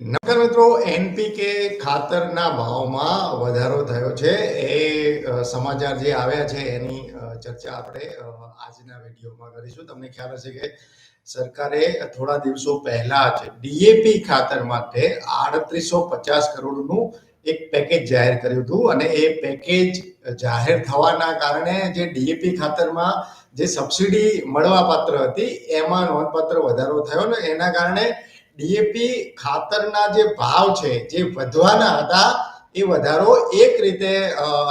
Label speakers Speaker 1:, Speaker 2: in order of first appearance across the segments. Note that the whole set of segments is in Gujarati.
Speaker 1: નમસ્કાર મિત્રો, એનપીકે ખાતરના ભાવમાં વધારો થયો છે. એ સમાચાર જે આવ્યા છે એની ચર્ચા આપણે આજના વિડીયોમાં કરીશું. તમને ખ્યાલ હશે કે સરકારે થોડા દિવસો પહેલા જ ડીએપી ખાતર માટે આડત્રીસો પચાસ કરોડનું એક પેકેજ જાહેર કર્યું હતું અને એ પેકેજ જાહેર થવાના કારણે જે ડીએપી ખાતરમાં જે સબસિડી મળવાપાત્ર હતી, એમાં નોંધપાત્ર વધારો થયો ને એના કારણે ડીએપી ખાતરના જે ભાવ છે, જે વધવાના હતા, એ વધારો એક રીતે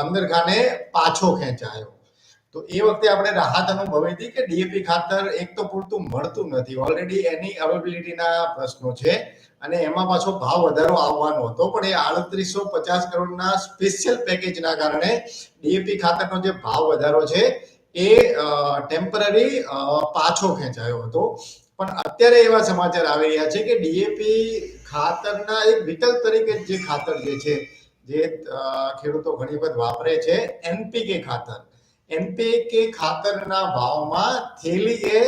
Speaker 1: અંદરખાને પાછો ખેંચાયો. તો એ વખતે આપણે રાહત અનુભવી હતી કે ડીએપી ખાતર એક તો પૂરતું મળતું નથી. ઓલરેડી એની અવેબિલિટીના પ્રશ્નો છે અને એમાં પાછો ભાવ વધારો આવવાનો હતો. પણ એ આડત્રીસો પચાસ કરોડના સ્પેશિયલ પેકેજના કારણે ડીએપી ખાતરનો જે ભાવ વધારો છે, એ ટેમ્પરરી પાછો ખેંચાયો હતો. પણ અત્યારે એવા સમાચાર આવી રહ્યા છે કે ડીએપી ખાતરના એક વિકલ્પ તરીકે જે ખાતર જે છે, જે ખેડૂતો ઘણી વખત વાપરે છે, એનપીકે ખાતર. એનપીકે ખાતરના ભાવમાં થેલીએ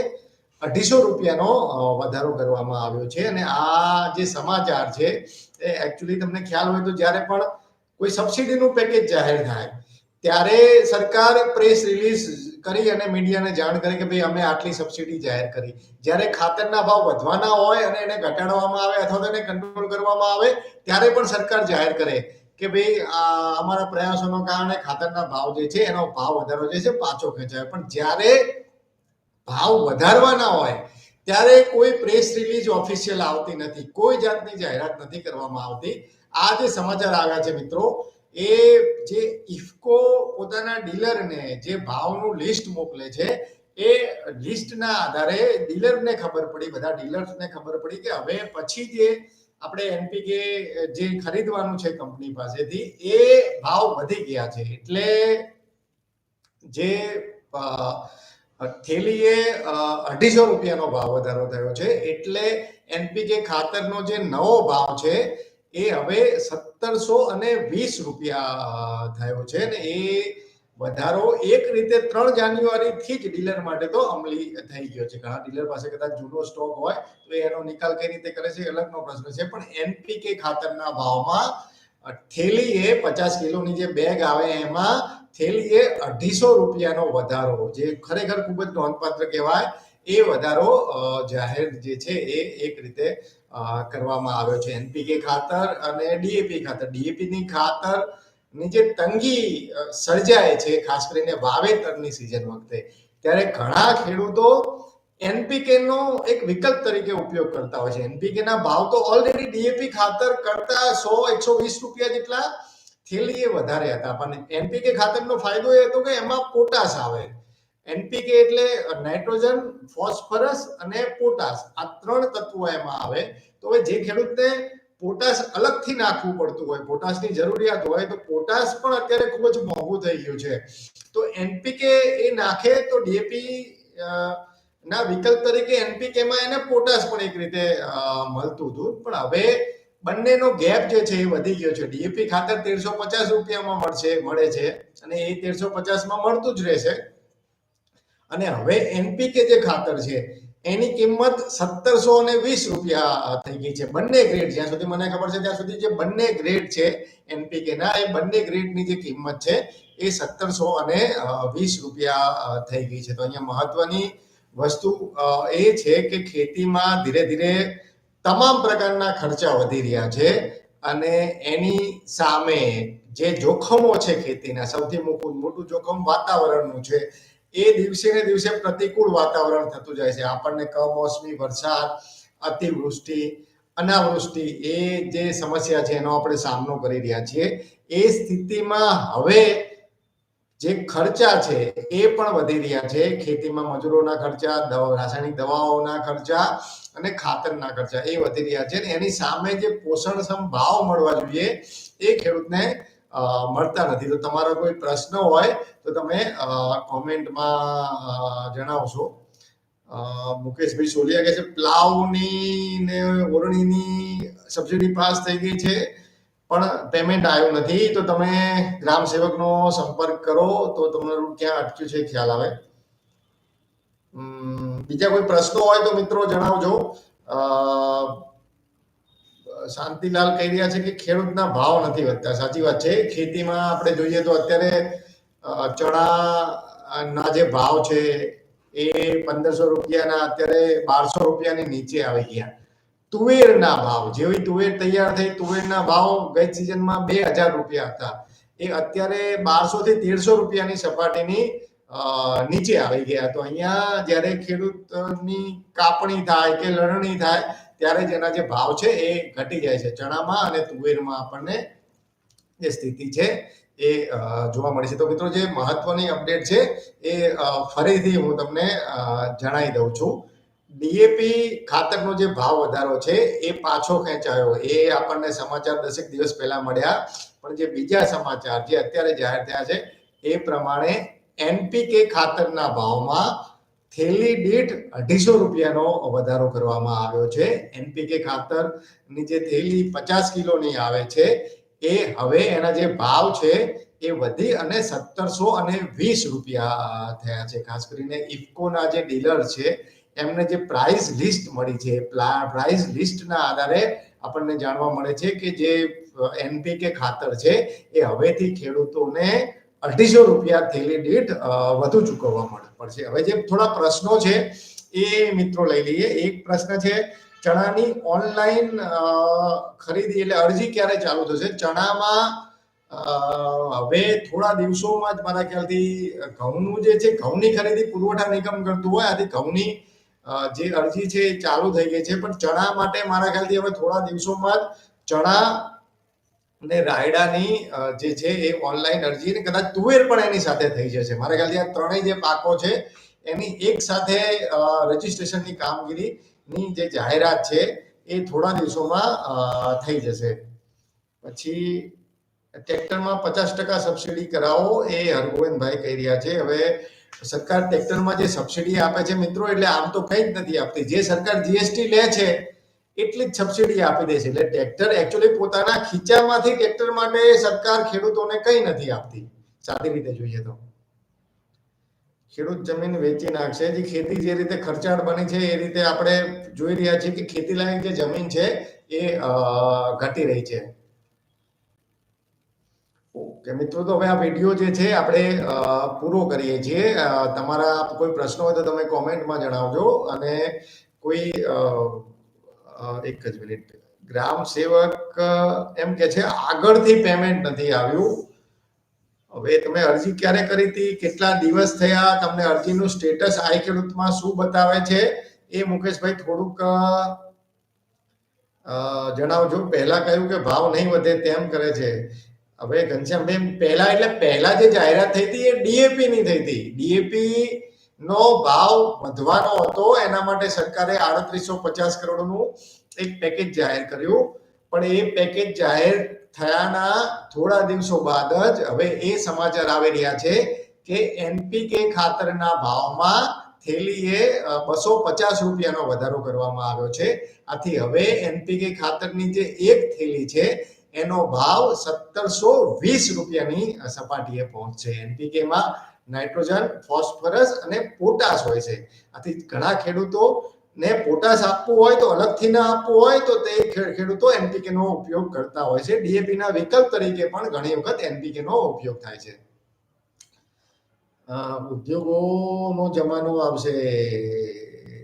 Speaker 1: અઢીસો રૂપિયાનો વધારો કરવામાં આવ્યો છે અને આ જે સમાચાર છે, એ એકચ્યુઅલી તમને ખ્યાલ હોય તો જ્યારે પણ કોઈ સબસિડીનું પેકેજ જાહેર થાય, ત્યારે સરકાર પ્રેસ રિલીઝ કરી અને મીડિયાને જાણ કરે કે ભાઈ અમે આટલી સબસિડી જાહેર કરી. જ્યારે ખાતરના ભાવ વધવાના હોય અને એને ઘટાડવામાં આવે અથવા તો એને કંટ્રોલ કરવામાં આવે, ત્યારે પણ સરકાર જાહેર કરે કે ભાઈ અમારા પ્રયાસોના કારણે ખાતરના ભાવ જે છે, એનો ભાવ વધારો જે છે, પાછો ખેંચાય. પણ જ્યારે ભાવ વધારવાના હોય, ત્યારે કોઈ પ્રેસ રિલીઝ ઓફિશિયલ આવતી નથી. કોઈ જાતની જાહેરાત નથી કરવામાં આવતી. આ જે સમાચાર આવ્યા છે મિત્રો એ જે ઇફકો પોતાના ડીલરને જે ભાવનું લિસ્ટ મોકલે છે, એ લિસ્ટના આધારે ડીલરને ખબર પડી, બધા ડીલર્સને ખબર પડી કે હવે પછી જે આપણે એનપીકે જે ખરીદવાનું છે કંપની પાસેથી, એ ભાવ વધી ગયા છે. એટલે જે થેલીએ અઢીસો રૂપિયાનો ભાવ વધારો થયો છે, એટલે એનપીકે ખાતરનો જે નવો ભાવ છે એ હવે સત્તરસો અને વીસ રૂપિયા થયો છે ને એ વધારો એક રીતે ત્રણ જાન્યુઆરી થી જ ડીલર માટે તો અમલી થઈ ગયો છે. ઘણા ડીલર પાસે કદાચ જૂનો સ્ટોક હોય તો એનો નિકાલ કઈ રીતે કરે છે અલગનો પ્રશ્ન છે. પણ એનપીકે ખાતરના ભાવમાં થેલીએ પચાસ કિલોની જે બેગ આવે એમાં થેલીએ અઢીસો રૂપિયાનો વધારો જે ખરેખર ખૂબ જ નોંધપાત્ર કહેવાય. એ વધારો જાહેર જે છે એ એક રીતે કરવામાં આવ્યો છે એનપીકે ખાતર અને ડીએપી ખાતર. ડીએપીની ખાતરની જે તંગી સર્જાય છે, ખાસ કરીને વાવેતરની સિઝન વખતે, ત્યારે ઘણા ખેડૂતો એનપીકે નો એક વિકલ્પ તરીકે ઉપયોગ કરતા હોય છે. એનપીકે ના ભાવ તો ઓલરેડી ડીએપી ખાતર કરતા સો, એકસો વીસ રૂપિયા જેટલા થેલીએ વધારે હતા. પણ એનપીકે ખાતરનો ફાયદો એ હતો કે એમાં પોટાશ આવે. એનપીકે એટલે નાઇટ્રોજન, ફોસ્ફરસ અને પોટાશ. આ ત્રણ તત્વો એમાં આવે. તો હવે જે ખેડૂતને પોટાશ અલગથી નાખવું પડતું હોય, પોટાશની જરૂરિયાત હોય, તો પોટાશ પણ અત્યારે ખૂબ જ મોંઘું થઈ ગયું છે. તો એનપીકે એ નાખે તો ડીએપી ના વિકલ્પ તરીકે એનપીકેમાં એને પોટાશ પણ એક રીતે મળતું હતું. પણ હવે બંનેનો ગેપ જે છે એ વધી ગયો છે. ડીએપી ખાતર તેરસો પચાસ રૂપિયામાં મળશે, મળે છે. અને એ તેરસો પચાસમાં મળતું જ રહેશે. અને હવે એનપીકે જે ખાતર છે, એની કિંમત સત્તરસો અને વીસ રૂપિયા થઈ ગઈ છે. બંને ગ્રેડ જ્યાં સુધી મને ખબર છે, ત્યાં સુધી જે બંને ગ્રેડ છે એનપીકે ના એ બંને ગ્રેડની જે કિંમત છે, એ સત્તરસો અને વીસ રૂપિયા થઈ ગઈ છે. તો અહીંયા મહત્વની વસ્તુ એ છે કે ખેતીમાં ધીરે ધીરે તમામ પ્રકારના ખર્ચા વધી રહ્યા છે અને એની સામે જે જોખમો છે ખેતીના, સૌથી મોટું મોટું જોખમ વાતાવરણનું છે. એ દિવસે ને દિવસે પ્રતિકૂળ વાતાવરણ થતું જાય છે. આપણને કમોસમી વરસાદ, અતિવૃષ્ટિ, અનાવૃષ્ટિ એ જે સમસ્યા છે, એનો આપણે સામનો કરી રહ્યા છીએ. એ સ્થિતિમાં હવે જે ખર્ચા છે, એ પણ વધી રહ્યા છે. ખેતીમાં મજૂરોના ખર્ચા રાસાયણિક દવાઓના ખર્ચા અને ખાતરના ખર્ચા એ વધી રહ્યા છે. એની સામે જે પોષણક્ષમ ભાવ મળવા જોઈએ, એ ખેડૂતને મળતા નથી. તો તમારો કોઈ પ્રશ્ન હોય તો તમે કોમેન્ટમાં જણાવશો. મુકેશભાઈ સોલિયા કહે છે પ્લાવની ને ઓરણીની સબસિડી પાસ થઈ ગઈ છે, પણ પેમેન્ટ આવ્યું નથી. તો તમે ગ્રામ સેવકનો સંપર્ક કરો, તો તમારું ક્યાં અટક્યું છે ખ્યાલ આવે. બીજા કોઈ પ્રશ્નો હોય તો મિત્રો જણાવજો. શાંતિલાલ કહી રહ્યા છે કે ખેડૂતના ભાવ નથી વધતા. સાચી વાત છે. ખેતીમાં આપણે જોઈએ તો અત્યારે ચણાના જે ભાવ છે એ પંદરસો રૂપિયાના અત્યારે બારસો રૂપિયાની નીચે આવી ગયા. તુવેરના ભાવ, જેવી તુવેર તૈયાર થઈ, તુવેરના ભાવ ગઈ સિઝનમાં બે હજાર રૂપિયા હતા. એ અત્યારે બારસો થી તેરસો રૂપિયાની સપાટીની નીચે આવી ગયા. તો અહીંયા જ્યારે ખેડૂતની કાપણી થાય કે લણણી થાય ત્યારે જ એના જે ભાવ છે એ ઘટી જાય છે. ચણામાં અને તુવેરમાં આપણને જે સ્થિતિ છે એ જોવા મળે છે. તો મિત્રો જે મહત્વની અપડેટ છે એ ફરીથી હું તમને જણાવી દઉં છું. ડીએપી ખાતરનો જે ભાવ વધારો છે એ પાછો ખેંચાયો. એ આપણને સમાચાર દસેક દિવસ પહેલા મળ્યા. પણ જે બીજા સમાચાર જે અત્યારે જાહેર થયા છે એ પ્રમાણે એનપીકે ખાતરના ભાવમાં થેલી દીઠ અઢીસો રૂપિયાનો વધારો કરવામાં આવ્યો છે. એનપીકે ખાતરની જે થેલી પચાસ કિલોની આવે છે, એ હવે એના જે ભાવ છે, એ વધી અને સત્તરસો અને વીસ રૂપિયા થયા છે. ખાસ કરીને ઇફકોના જે ડીલર છે, એમને જે પ્રાઇસ લિસ્ટ મળી છે. પ્રાઇસ લિસ્ટના આધારે આપણને જાણવા મળે છે કે જે એનપીકે ખાતર છે, એ હવેથી ખેડૂતોને અઢીસો રૂપિયા થેલી દીઠ વધુ ચૂકવવા પડશે. હવે જે થોડા પ્રશ્નો છે, એ મિત્રો લઈ લઈએ. એક પ્રશ્ન છે, ચણાની ઓનલાઈન ખરીદી એટલે અરજી ક્યારે ચાલુ થશે? ચણામાં હવે થોડા દિવસોમાં જ મારા ખ્યાલથી, ઘઉંનું જે છે, ઘઉંની ખરીદી પુરવઠા નિગમ કરતું હોય, આથી ઘઉંની જે અરજી છે એ ચાલુ થઈ ગઈ છે. પણ ચણા માટે મારા ખ્યાલથી હવે થોડા દિવસોમાં જ ચણા ને રાયડાની જે છે એ ઓનલાઈન અરજી ને કદાચ તુવેર પણ એની સાથે થઈ જશે. મારા ખ્યાલથી આ ત્રણેય જે પાકો છે, એની એક સાથે રજીસ્ટ્રેશનની કામગીરીની જે જાહેરાત છે, એ થોડા દિવસોમાં થઈ જશે. પછી ટ્રેક્ટરમાં પચાસ ટકા સબસિડી કરાવો એ હરગોવિંદભાઈ કહી રહ્યા છે. હવે સરકાર ટ્રેક્ટરમાં જે સબસિડી આપે છે મિત્રો, એટલે આમ તો કંઈ જ નથી આપતી. જે સરકાર જીએસટી લે છે એટલી જ સબસિડી આપી દે છે. એટલે ટ્રેક્ટર એકચ્યુઅલી પોતાના ખીચામાંથી ટ્રેક્ટર માટે સરકાર ખેડૂતોને કંઈ નથી આપતી. સાદી રીતે જોઈએ તો. ખેડૂત જમીન વેચી નાખશે. જે ખેતી જે રીતે ખર્ચાળ બની છે, એ રીતે આપણે જોઈ રહ્યા છીએ કે ખેતી લાયક જે જમીન છે, એ ઘટી રહી છે. ઓકે, મિત્રો, તો હવે આ વીડિયો જે છે, આપણે પૂરો કરીએ છીએ. તમારા કોઈ પ્રશ્નો હોય તો તમે કોમેન્ટમાં જણાવજો. અને કોઈ એક જ મિનિટ. ગ્રામ સેવક એમ કે છે, આગળથી પેમેન્ટ નથી આવ્યું. હવે તમે અરજી ક્યારે કરી હતી? કેટલા દિવસ થયા? તમને અરજીનું સ્ટેટસ આઈ ખેડૂતમાં શું બતાવે છે? એ મુકેશભાઈ થોડુંક જણાવજો. પહેલા કહ્યું કે ભાવ નહીં વધે તેમ કરે છે. હવે ઘનશ્યામભાઈ પહેલા એટલે પહેલા જે જાહેરાત થઈ હતી એ ડીએપી ની થઈ હતી. ડીએપી નો ભાવ વધવાનો હતો. એના માટે સરકારે આડત્રીસો પચાસ કરોડનું એક પેકેજ જાહેર કર્યું. પણ એ પેકેજ જાહેર થયાના થોડા દિવસો બાદ જ હવે એ સમાચાર આવી રહ્યા છે કે એનપીકે ખાતરના ભાવમાં થેલીએ બસો પચાસ રૂપિયાનો વધારો કરવામાં આવ્યો છે. આથી હવે એનપીકે ખાતરની જે એક થેલી છે એનો ભાવ સત્તરસો વીસ રૂપિયાની સપાટીએ પહોંચશે એનપીકેમાં નાઇટ્રોજન, ફોસ્ફરસ અને પોટાશ હોય છે. આથી ઘણા ખેડૂતો ને પોટાશ આપવું હોય તો અલગથી ના આપવું હોય તો તે ખેડૂતો એનપીકે નો ઉપયોગ કરતા હોય છે. ડીએપી ના વિકલ્પ તરીકે પણ ઘણી વખત એનપીકે નો ઉપયોગ થાય છે. ઉદ્યોગોનો જમાનો આવશે.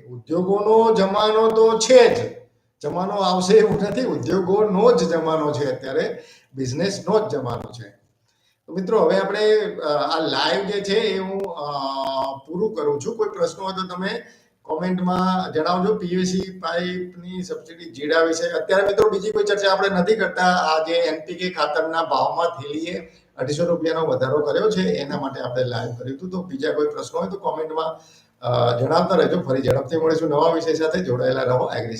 Speaker 1: ઉદ્યોગોનો જમાનો તો છે જ. જમાનો આવશે એવું નથી. ઉદ્યોગોનો જ જમાનો છે અત્યારે. બિઝનેસનો જ જમાનો છે. તો મિત્રો, હવે આપણે આ લાઈવ જે છે એ હું પૂરું કરું છું. કોઈ પ્રશ્નો હોય તો તમે કોમેન્ટમાં જણાવજો. પીવીસી પાઇપની સબસિડી જીડા વિશે. અત્યારે મિત્રો, બીજી કોઈ ચર્ચા આપણે નથી કરતા. આ જે એનપીકે ખાતરના ભાવમાં થેલીએ અઢીસો રૂપિયાનો વધારો કર્યો છે, એના માટે આપણે લાઈવ કર્યું હતું. તો બીજા કોઈ પ્રશ્નો હોય તો કોમેન્ટમાં જણાવતા રહેજો. ફરી ઝડપથી મળીશું નવા વિષય સાથે. જોડાયેલા રહો. એગ્રી